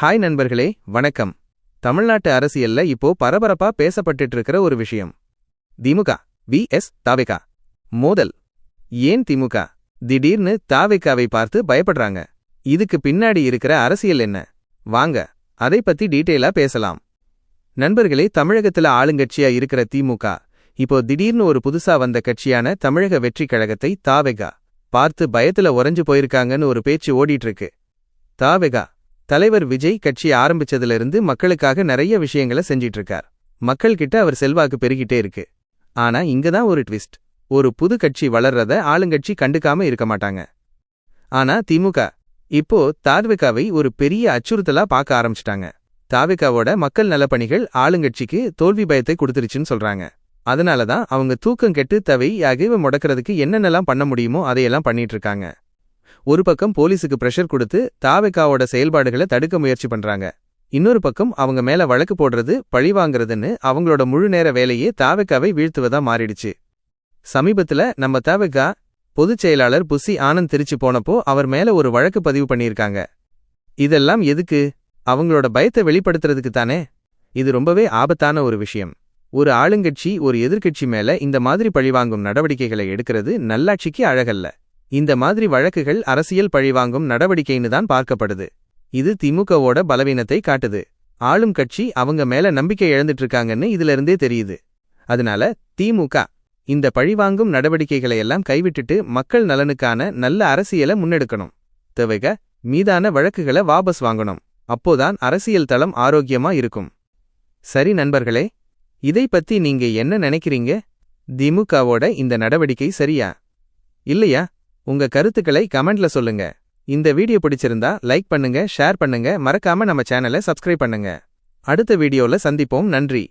Hi நண்பர்களே வணக்கம். தமிழ்நாட்டு அரசியல்ல இப்போ பரபரப்பா பேசப்பட்டுட்டு இருக்கிற ஒரு விஷயம். திமுக வி. எஸ். தாவேகா. மோதல். ஏன் திமுக? திடீர்னு தாவேகாவை பார்த்து பயப்படுறாங்க. இதுக்கு பின்னாடி இருக்கிற அரசியல் என்ன? வாங்க அதை பத்தி டீட்டெயிலா பேசலாம். நண்பர்களே தமிழகத்துல ஆளுங்கட்சியா இருக்கிற திமுக இப்போ திடீர்னு ஒரு புதுசா வந்த கட்சியான தமிழக வெற்றி கழகத்தை தாவேகா பார்த்து பயத்துல உறைஞ்சு போயிருக்காங்கன்னு ஒரு பேச்சு ஓடிட்டு இருக்கு தாவேகா தலைவர் விஜய் கட்சி ஆரம்பிச்சதுல இருந்து மக்களுக்காக நிறைய விஷயங்களை செஞ்சிட்டு இருக்கார் மக்கள் கிட்ட அவர் செல்வாக்கு பெருகிட்டே இருக்கு. ஆனா இங்க தான் ஒரு ட்விஸ்ட். ஒரு புது கட்சி வளர்றத ஆளுங்கட்சி கண்டுக்காம இருக்க மாட்டாங்க. ஆனா திமுக இப்போ தாவிகாவை ஒரு பெரிய அச்சுறுத்தலா பார்க்க ஆரம்பிச்சிட்டாங்க. தாவேகாவோட மக்கள் நலப்பணிகள் ஆளுங்கட்சிக்கு தோல்வி பயத்தை கொடுத்துருச்சுன்னு சொல்றாங்க. அதனால தான் அவங்க தூக்கம் கெட்டு தவை அகைவை முடக்கிறதுக்கு என்னென்னலாம் பண்ண முடியுமோ அதையெல்லாம் பண்ணிட்டு இருக்காங்க ஒரு பக்கம் போலீஸுக்கு பிரஷர் கொடுத்து தாவேகாவோட செயல்பாடுகளை தடுக்க முயற்சி பண்றாங்க. இன்னொரு பக்கம் அவங்க மேல வழக்கு போடுறது பழி வாங்குறதுன்னு அவங்களோட முழு நேர வேலையே தாவேகாவை வீழ்த்துவதா மாறிடுச்சு. சமீபத்துல நம்ம தாவேக்கா பொதுச் செயலாளர் புசி ஆனந்த் திருச்சி போனப்போ அவர் மேல ஒரு வழக்கு பதிவு பண்ணியிருக்காங்க. இதெல்லாம் எதுக்கு? அவங்களோட பயத்தை வெளிப்படுத்துறதுக்கு தானே? இது ரொம்பவே ஆபத்தான ஒரு விஷயம். ஒரு ஆளுங்கட்சி ஒரு எதிர்க்கட்சி மேல இந்த மாதிரி பழிவாங்கும் நடவடிக்கைகளை எடுக்கிறது நல்லாட்சிக்கு அழகல்ல. இந்த மாதிரி வழக்குகள் அரசியல் பழிவாங்கும் நடவடிக்கைன்னு தான் பார்க்கப்படுது. இது திமுகவோட பலவீனத்தை காட்டுது. ஆளும் கட்சி அவங்க மேல நம்பிக்கை இழந்துட்டு இருக்காங்கன்னு இதுல இருந்தே தெரியுது. அதனால திமுக இந்த பழிவாங்கும் நடவடிக்கைகளை எல்லாம் கைவிட்டுட்டு மக்கள் நலனுக்கான நல்ல அரசியலை முன்னெடுக்கணும். தேவைக மீதான வழக்குகளை வாபஸ் வாங்கணும். அப்போதான் அரசியல் தளம் ஆரோக்கியமா இருக்கும். சரி நண்பர்களே இதை பத்தி நீங்க என்ன நினைக்கிறீங்க? திமுகவோட இந்த நடவடிக்கை சரியா? இல்லையா? உங்க கருத்துக்களை கமெண்ட்ல சொல்லுங்க. இந்த வீடியோ பிடிச்சிருந்தா லைக் பண்ணுங்க ஷேர் பண்ணுங்க. மறக்காம நம்ம சேனலை சப்ஸ்கிரைப் பண்ணுங்க. அடுத்த வீடியோல சந்திப்போம். நன்றி.